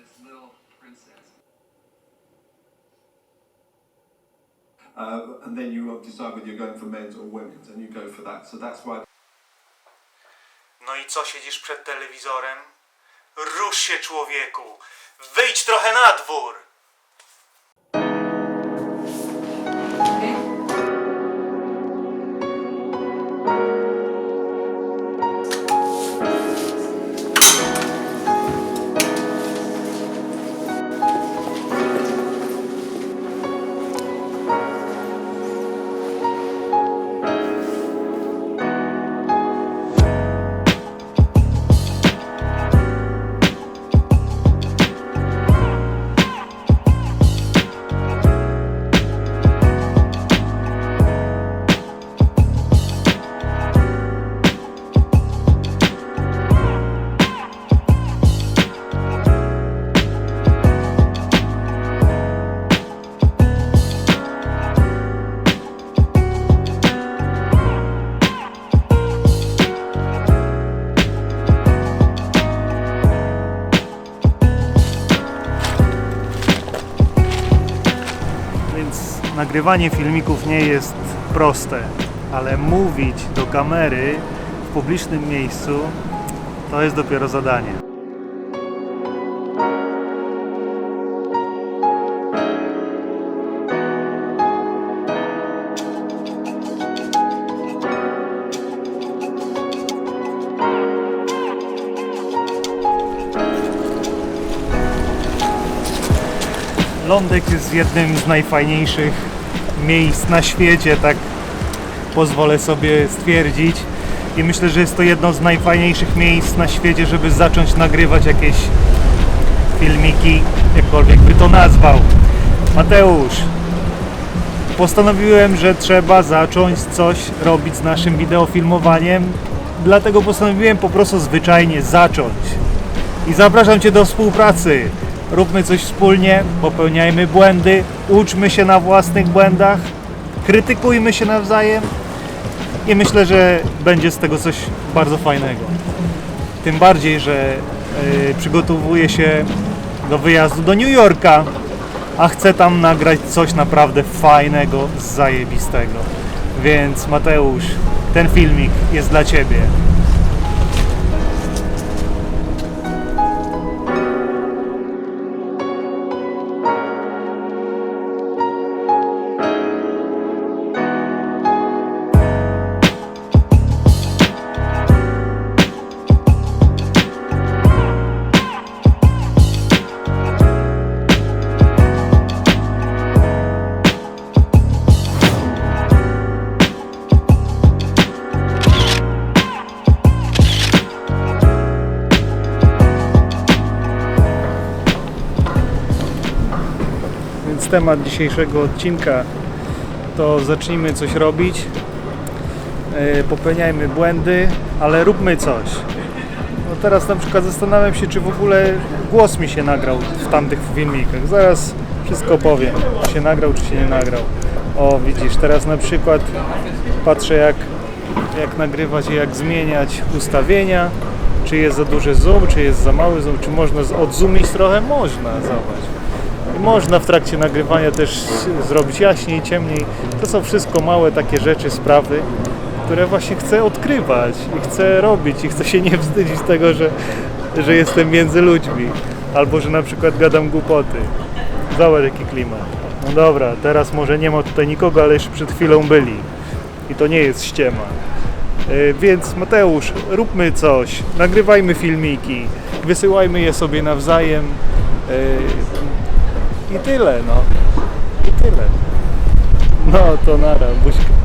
its little princess. Uh, and then you decide whether you're going for men's or women's, and you go for that. So that's why No i co siedzisz przed telewizorem? Rusz się człowieku! Wyjdź trochę na dwór! Nagrywanie filmików nie jest proste, ale mówić do kamery w publicznym miejscu to jest dopiero zadanie. Lądek jest jednym z najfajniejszych miejsc na świecie, tak pozwolę sobie stwierdzić. I myślę, że jest to jedno z najfajniejszych miejsc na świecie, żeby zacząć nagrywać jakieś filmiki, jakkolwiek by to nazwał. Mateusz, postanowiłem, że trzeba zacząć coś robić z naszym wideofilmowaniem, dlatego postanowiłem po prostu zwyczajnie zacząć. I zapraszam Cię do współpracy. Róbmy coś wspólnie, popełniajmy błędy, uczmy się na własnych błędach, krytykujmy się nawzajem i myślę, że będzie z tego coś bardzo fajnego. Tym bardziej, że yy, przygotowuję się do wyjazdu do New Yorka, a chcę tam nagrać coś naprawdę fajnego, zajebistego. Więc Mateusz, ten filmik jest dla Ciebie. Więc temat dzisiejszego odcinka to zacznijmy coś robić, e, popełniajmy błędy, ale róbmy coś. No teraz na przykład zastanawiam się, czy w ogóle głos mi się nagrał w tamtych filmikach. Zaraz wszystko powiem, czy się nagrał, czy się nie nagrał. O, widzisz, teraz na przykład patrzę jak, jak nagrywać i jak zmieniać ustawienia, czy jest za duży zoom, czy jest za mały zoom, czy można odzoomić trochę? Można, zobacz. Można w trakcie nagrywania też zrobić jaśniej, ciemniej. To są wszystko małe takie rzeczy, sprawy, które właśnie chcę odkrywać i chcę robić i chcę się nie wstydzić tego, że, że jestem między ludźmi. Albo, że na przykład gadam głupoty. Zobacz jaki klimat. No dobra, teraz może nie ma tutaj nikogo, ale jeszcze przed chwilą byli. I to nie jest ściema. E, Więc Mateusz, róbmy coś, nagrywajmy filmiki, wysyłajmy je sobie nawzajem. I tyle, no. I tyle. No to nara, buźka.